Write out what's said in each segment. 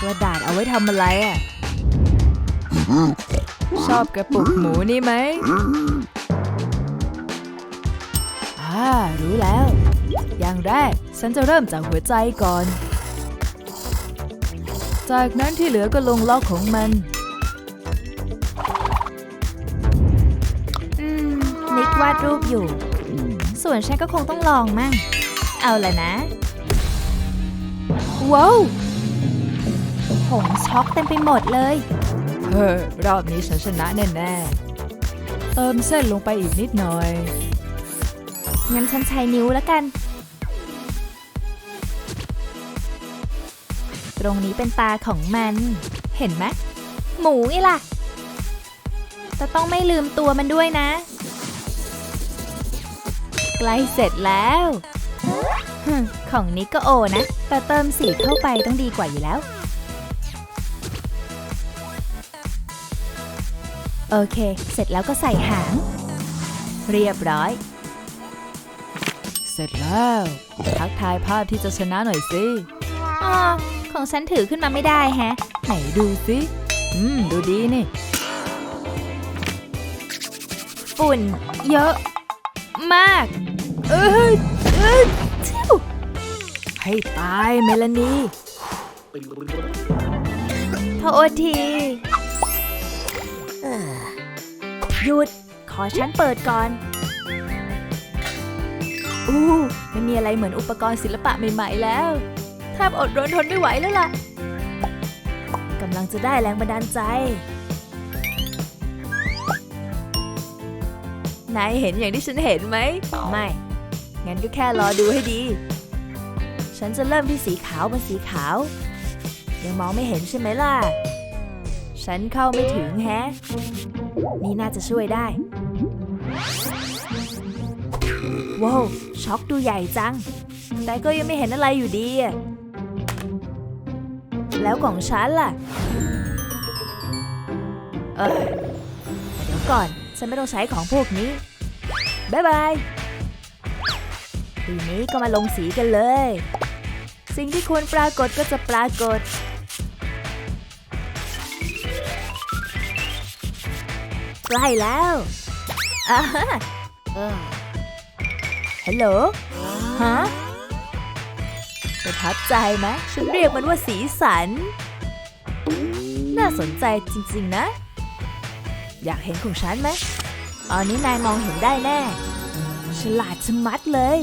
กระดาษเอาไว้ทำอะไรอะ ชอบกระปุกหมูนี่ไหมอ่ารู้แล้ว อย่างแรกฉันจะเริ่มจากหัวใจก่อน จากนั้นที่เหลือก็ลงล็อกของมัน อืม นิกวาดรูปอยู่ ส่วนฉันก็คงต้องลองมั่ง เอาละนะ ว้าว ผงช็อกเต็มไปหมดเลย เฮ้อรอบนี้ฉันชนะแน่ๆ เติมเส้นลงไปอีกนิดหน่อย งั้นฉันใช้นิ้วแล้วกัน ตรงนี้เป็นตาของมัน เห็นไหมหมูไงล่ะ แต่ต้องไม่ลืมตัวมันด้วยนะ ใกล้เสร็จแล้วฮึมของนิกก็โอนะ แต่เติมสีเข้าไปต้องดีกว่าอยู่แล้ว โอเค เสร็จแล้วก็ใส่หาง เรียบร้อย เสร็จแล้ว ทักทายภาพที่จะชนะหน่อยสิอ๋อของฉันถือขึ้นมาไม่ได้แฮะ ไหนดูสิอืม ดูดีนี่ ฝุ่น เยอะ มาก เอ้ยเอ้ยทิวให้ตายเมลานีโทษที หยุด ขอฉันเปิดก่อน อู้ไม่มีอะไรเหมือนอุปกรณ์ศิลปะใหม่ๆแล้วแทบอดรนทนไม่ไหวแล้วล่ะกำลังจะได้แรงบันดาลใจ นายเห็นอย่างที่ฉันเห็นไหม ไม่ งั้นก็แค่รอดูให้ดี ฉันจะเริ่มที่สีขาวบนสีขาว ยังมองไม่เห็นใช่ไหมล่ะ ฉันเข้าไม่ถึงแฮะ นี่น่าจะช่วยได้ ว้าวช็อกดูใหญ่จัง แต่ก็ยังไม่เห็นอะไรอยู่ดี แล้วของฉันล่ะ เออเดี๋ยวก่อน ฉันไม่ต้องใช้ของพวกนี้บ๊ายบาย ทีนี้ก็มาลงสีกันเลย สิ่งที่ควรปรากฏก็จะปรากฏ ใกล้แล้วฮัลโหล ฮะประทับใจไหมฉันเรียกมันว่าสีสัน น่าสนใจจริงๆนะ อยากเห็นของฉันไหมตอนนี้นายมองเห็นได้แน่ ฉลาดชะมัดเลย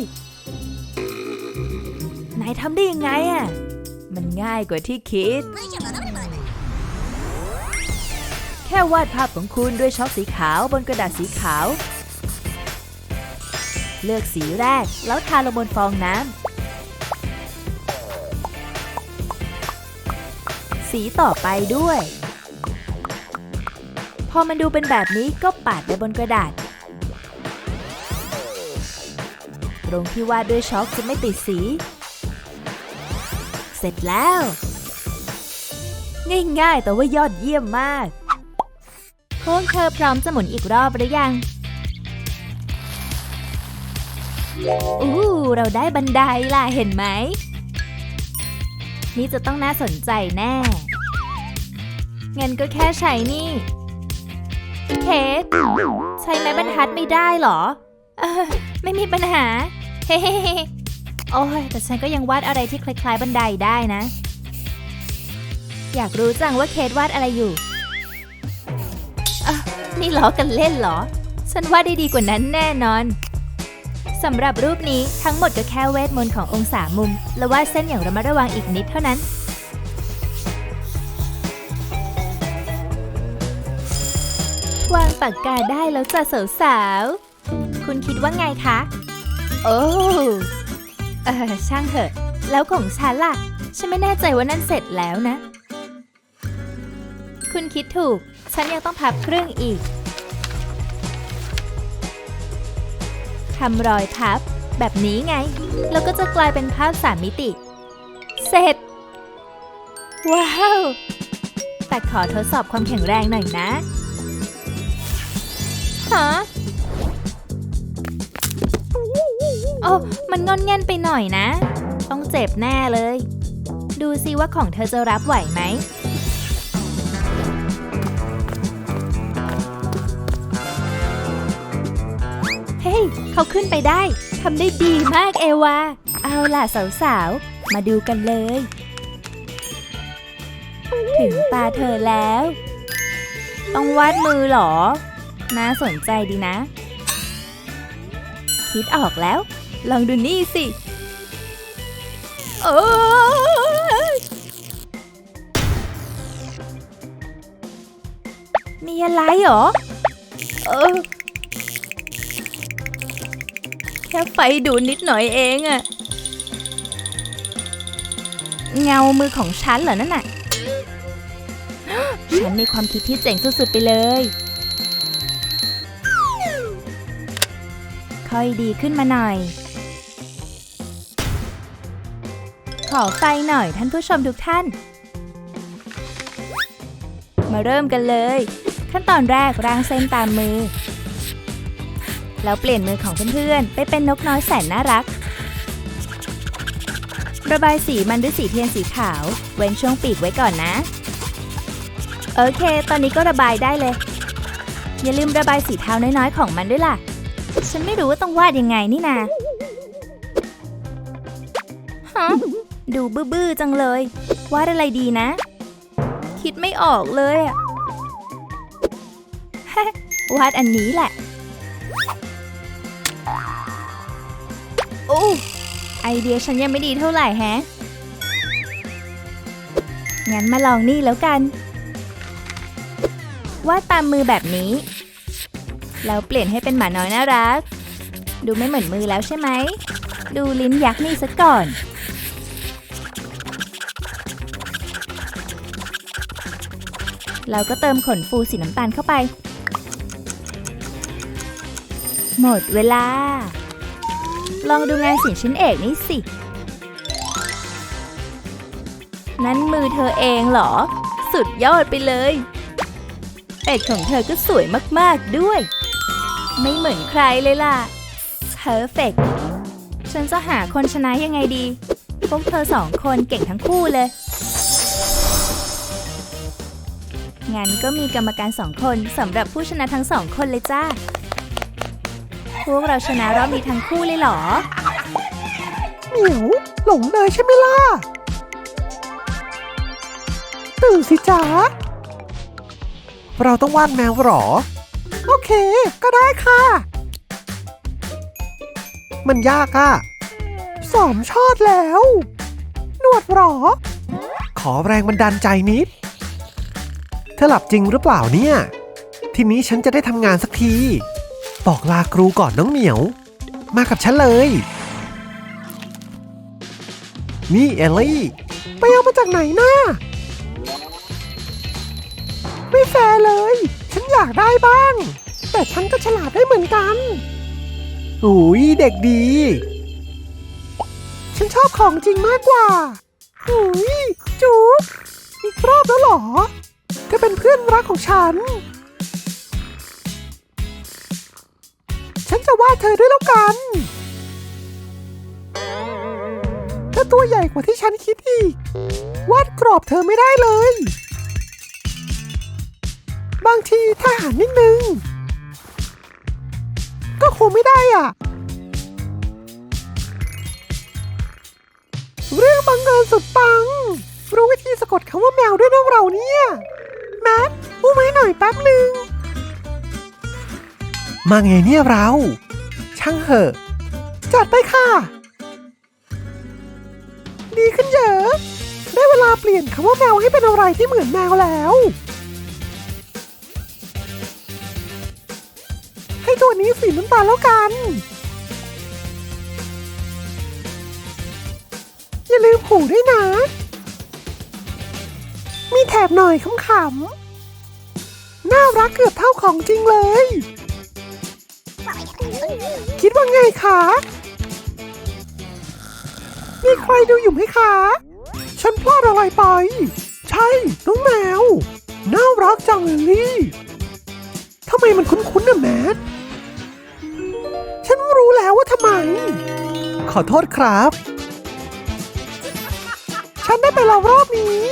นายทำได้ยังไงอะมันง่ายกว่าที่คิด แค่วาดภาพของคุณด้วยช็อกสีขาวบนกระดาษสีขาว เลือกสีแรกแล้วทาลงบนฟองน้ำ สีต่อไปด้วย พอมันดูเป็นแบบนี้ก็ปาดไปบนกระดาษ ตรงที่วาดด้วยช็อกจะไม่ติดสี เสร็จแล้ว ง่ายๆ แต่ว่ายอดเยี่ยมมาก พวกเธอพร้อมจะหมุนอีกรอบหรือยัง อู้ เราได้บันไดล่ะ เห็นไหม นี่จะต้องน่าสนใจแน่ เงั้นก็แค่ใช้นี่ เคสใช้ไม้บรรทัดไม่ได้เหรอออไม่มีปัญหา เฮ้โอ้ยแต่ฉันก็ยังวาดอะไรที่คล้ายๆบันไดได้นะ อยากรู้จังว่าเคสวาดอะไรอยู่ นี่ล้อกันเล่นเหรอ ฉันว่าได้ดีกว่านั้นแน่นอน สำหรับรูปนี้ทั้งหมดก็แค่เวทมนต์ขององศามุม และวาดเส้นอย่างระมัดระวังอีกนิดเท่านั้น วางปากกาได้แล้วจ้ะสาวๆ คุณคิดว่าไงคะ โอ้เออช่างเถอะ แล้วของฉันล่ะ ฉันไม่แน่ใจว่านั่นเสร็จแล้วนะ คุณคิดถูก ฉันยังต้องพับครึ่งอีก ทำรอยพับ แบบนี้ไง แล้วก็จะกลายเป็นภาพสามมิติ เสร็จ ว้าว แต่ขอทดสอบความแข็งแรงหน่อยนะฮะโอ้มันงอนแง่นไปหน่อยนะ ต้องเจ็บแน่เลย ดูซิว่าของเธอจะรับไหวไหม เขาขึ้นไปได้ทำได้ดีมากเอวา เอาล่ะสาวๆ มาดูกันเลย ถึงตาเธอแล้ว ต้องวาดมือเหรอ น่าสนใจดีนะ คิดออกแล้ว ลองดูนี่สิ โอ้มีอะไรเหรอ เออ ค่ไฟดูดนิดหน่อยเองอะเงามือของฉันเหรอนั่นน่ะ ฉันมีความคิดที่เจ๋งสุดๆไปเลย ค่อยดีขึ้นมาหน่อย ขอไฟหน่อยท่านผู้ชมทุกท่าน มาเริ่มกันเลย ขั้นตอนแรกร่างเส้นตามมือ แล้วเปลี่ยนมือของเพื่อนๆ ไปเป็นนกน้อยแสนน่ารัก ระบายสีมันด้วยสีเทียนสีขาว เว้นช่วงปีกไว้ก่อนนะ โอเค ตอนนี้ก็ระบายได้เลย อย่าลืมระบายสีเทาน้อยๆ ของมันด้วยล่ะ ฉันไม่รู้ว่าต้องวาดยังไงนี่นาฮะดูบื้อๆจังเลย วาดอะไรดีนะ คิดไม่ออกเลยอะวาดอันนี้แหละ ไอเดียฉันยังไม่ดีเท่าไหร่แฮะ งั้นมาลองนี่แล้วกัน วาดตามมือแบบนี้ แล้วเปลี่ยนให้เป็นหมาน้อยน่ารัก ดูไม่เหมือนมือแล้วใช่ไหม ดูลิ้นยักษ์นี่ซะก่อนเราก็เติมขนฟูสีน้ำตาลเข้าไป หมดเวลา ลองดูงานศิลป์ชิ้นเอกนี่สิ นั่นมือเธอเองเหรอ สุดยอดไปเลย เป็ดของเธอก็สวยมากๆด้วย ไม่เหมือนใครเลยล่ะ perfect ฉันจะหาคนชนะยังไงดี พวกเธอสองคนเก่งทั้งคู่เลย งั้นก็มีกรรมการสองคนสำหรับผู้ชนะทั้งสองคนเลยจ้า พวกเราชนะรอบนี้ทั้งคู่เลยเหรอเหมียวหลงเลยใช่ไหมล่ะ ตื่นสิจ๊ะ เราต้องวาดแมวเหรอ โอเค ก็ได้ค่ะ มันยากอะสอมชอดแล้ว หนวดเหรอ ขอแรงบันดาลใจนิด เธอหลับจริงหรือเปล่าเนี่ย ทีนี้ฉันจะได้ทำงานสักที บอกลาครูก่อนน้องเหมียว มากับฉันเลย นี่เอลลี่ ไปเอามาจากไหนน่าไม่แฟร์เลย ฉันอยากได้บ้าง แต่ฉันก็ฉลาดได้เหมือนกันอุ้ยเด็กดี ฉันชอบของจริงมากกว่าอุ้ยจุ๊บอีกรอบแล้วเหรอเธอเป็นเพื่อนรักของฉัน จะวาดเธอด้วยแล้วกันเธอตัวใหญ่กว่าที่ฉันคิดอีก วาดกรอบเธอไม่ได้เลย บางทีถ้าหันนิดนึง ก็คงไม่ได้อะ เรื่องบังเอิญสุดปัง รู้วิธีสะกดคำว่าแมวด้วยน้องเราเนี่ย แมทอู้ไม้หน่อยแป๊บหนึ่ง มาไงเนี่ยเรา ช่างเหอะ จัดไปค่ะ ดีขึ้นเยอะ ได้เวลาเปลี่ยนคำว่าแมวให้เป็นอะไรที่เหมือนแมวแล้ว ให้ตัวนี้สีน้ำตาลแล้วกัน อย่าลืมผูด้วยนะ มีแถบหน่อยขำๆน่ารักเกือบเท่าของจริงเลย คิดว่าไงคะ มีใครดูอยู่ไหมคะ ฉันพลาดอะไรไป ใช่ น้องแมว น่ารักจังเลยลี่ทำไมมันคุ้นๆนะแมท ฉันรู้แล้วว่าทำไม ขอโทษครับ ฉันได้ไปแล้วรอบนี้